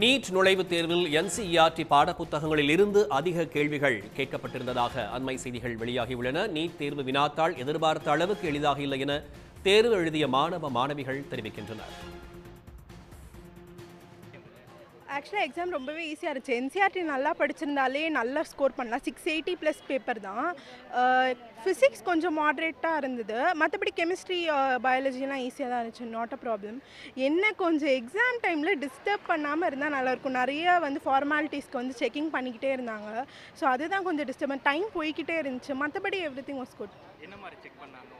NEET நுழைவுத் தேர்வில் NCERT பாடப்புத்தகங்களில் இருந்து அதிக கேள்விகள் கேட்கப்பட்டிருந்ததாக அண்மை செய்திகள் வெளியாகியுள்ளன. நீட் தேர்வு வினாத்தாள் எதிர்பார்த்த அளவுக்கு எளிதாக இல்லை என தேர்வு எழுதிய மாணவ மாணவிகள் தெரிவிக்கின்றனர். ஆக்சுவலாக எக்ஸாம் ரொம்பவே ஈஸியாக இருந்துச்சு. என்சிஆர்டி நல்லா படிச்சிருந்தாலே நல்லா ஸ்கோர் பண்ணலாம். சிக்ஸ் எயிட்டி ப்ளஸ் பேப்பர் தான். ஃபிசிக்ஸ் கொஞ்சம் மாட்ரேட்டாக இருந்தது. மற்றபடி கெமிஸ்ட்ரி பயாலஜிலாம் ஈஸியாக தான் இருந்துச்சு. நாட் அ ப்ராப்ளம் என்ன கொஞ்சம் எக்ஸாம் டைமில் டிஸ்டர்ப் பண்ணாமல் இருந்தால் நல்லாயிருக்கும். நிறைய வந்து ஃபார்மாலிட்டிஸ்க்கு வந்து செக்கிங் பண்ணிக்கிட்டே இருந்தாங்க. ஸோ அதுதான் கொஞ்சம் டிஸ்டர்பன் டைம் போய்கிட்டே இருந்துச்சு. மற்றபடி எவ்ரி திங் வாஸ் குட் என்ன மாதிரி செக் பண்ணாங்க?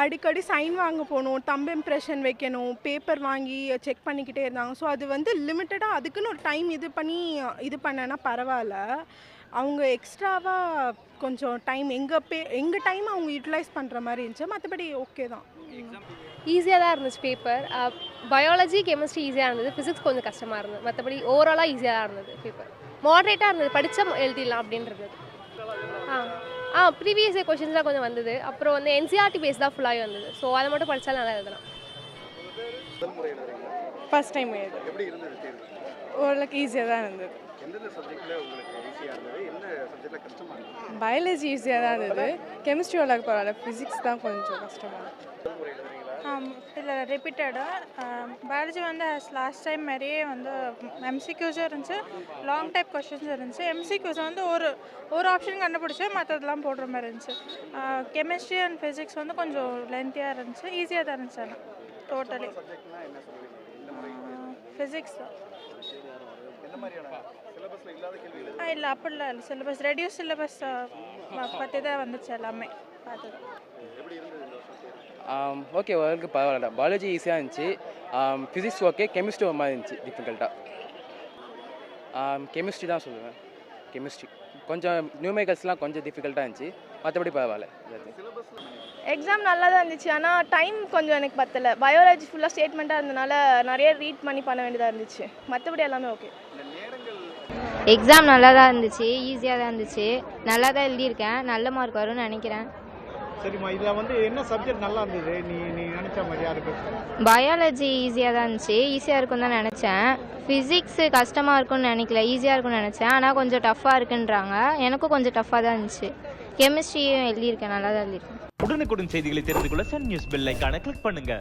அடிக்கடி சைன் வாங்க போகணும் தம்பு இம்ப்ரெஷன் வைக்கணும் பேப்பர் வாங்கி செக் பண்ணிக்கிட்டே இருந்தாங்க. ஸோ அது வந்து லிமிட்டடாக அதுக்குன்னு ஒரு டைம் இது பண்ணி இது பண்ணனா பரவாயில்ல. அவங்க எக்ஸ்ட்ராவாக கொஞ்சம் டைம் எங்கள் பே எங்கள் டைம் அவங்க யூட்டிலைஸ் பண்ணுற மாதிரி இருந்துச்சு. மற்றபடி ஓகே தான். ஈஸியாக தான் இருந்துச்சு பேப்பர் பயாலஜி கெமிஸ்ட்ரி ஈஸியாக இருந்தது. ஃபிசிக்ஸ் கொஞ்சம் கஷ்டமாக இருந்தது. மற்றபடி ஓவராலாக ஈஸியாக தான் இருந்தது பேப்பர் மாடரேட்டாக இருந்தது. படித்தா எழுதிடலாம் அப்படின்றது. ஆ. ஆ ப்ரீவியஸ் இயர் கொஷின்ஸ்லாம் கொஞ்சம் வந்தது. அப்புறம் வந்து என்சிஆர்டி பேஸ் தான் ஃபுல்லாகவே வந்தது. ஸோ அதை மட்டும் படித்தாலும் நல்லா எழுதலாம் ஃபர்ஸ்ட் டைம் ஓரளவுக்கு ஈஸியாக தான் இருந்தது. பயாலஜி ஈஸியாக தான் இருந்தது. கெமிஸ்ட்ரி ஓரளவுக்கு பரவாயில்ல ஃபிசிக்ஸ் தான் கொஞ்சம் கஷ்டமாக இல்லை ரிப்பீட்டடு பயாலஜி வந்து லாஸ்ட் டைம் மாதிரியே வந்து எம்சிக்யூஸும் இருந்துச்சு லாங் டைப் கொஷின்ஸ் இருந்துச்சு. எம்சிக்யூஸ் வந்து ஒரு ஒரு ஆப்ஷன் கண்டுபிடிச்சி மற்றதெல்லாம் போடுற மாதிரி இருந்துச்சு. கெமிஸ்ட்ரி அண்ட் ஃபிசிக்ஸ் வந்து கொஞ்சம் லென்த்தியாக இருந்துச்சு ஈஸியாக தான் இருந்துச்சு ஆனால் டோட்டலி ஃபிசிக்ஸ் தான். ஆ இல்லை அப்படிலாம் இல்லை சிலபஸ் ரெடியூஸ் சிலபஸ் பற்றி தான் வந்துச்சு எல்லாமே பார்த்து எப்படி இருந்தது இந்த வருஷம் தேர்வு ஓகே ஓரளவுக்கு பரவாயில்ல பயாலஜி ஈஸியாக இருந்துச்சு. ஃபிசிக்ஸ் ஓகே கெமிஸ்ட்ரி ஒரு மாதிரி இருந்துச்சு டிஃபிகல்ட்டாக கெமிஸ்ட்ரி தான் சொல்லுவேன். கெமிஸ்ட்ரி கொஞ்சம் நியூமேக்கல்ஸ்லாம் கொஞ்சம் டிஃபிகல்ட்டாக இருந்துச்சு. மற்றபடி பரவாயில்ல எக்ஸாம் நல்லா தான் இருந்துச்சு. ஆனால் டைம் கொஞ்சம் எனக்கு பத்தலை. பயாலஜி ஃபுல்லாக ஸ்டேட்மெண்ட்டாக இருந்தனால நிறைய ரீட் பண்ணி பண்ண வேண்டியதாக இருந்துச்சு. மற்றபடி எல்லாமே ஓகே இந்த நேரங்கள் எக்ஸாம் நல்லா தான் இருந்துச்சு ஈஸியாக தான் இருந்துச்சு. நல்லா தான் எழுதியிருக்கேன். நல்ல மார்க் வரும்னு நினைக்கிறேன். சரிம்மா இதில் வந்து என்ன சப்ஜெக்ட் நல்லா இருந்தது? நீ நீ நினச்ச மாதிரி யாருக்கு பயாலஜி ஈஸியாக தான் இருந்துச்சு. ஈஸியாக இருக்கும்னு தான் நினச்சேன். ஃபிசிக்ஸு கஷ்டமாக இருக்கும்னு நினைக்கல. ஈஸியாக இருக்கும்னு நினச்சேன். ஆனால் கொஞ்சம் டஃப்பாக இருக்குன்றாங்க. எனக்கும் கொஞ்சம் டஃப்பாக தான் இருந்துச்சு. கெமிஸ்ட்ரியும் எழுதியிருக்கேன். நல்லா தான் எழுதியிருக்கேன். உடனுக்குடன் செய்திகளை தெரிந்து கொள்ள சன் நியூஸ் பெல் ஐக்கான கிளிக் பண்ணுங்க.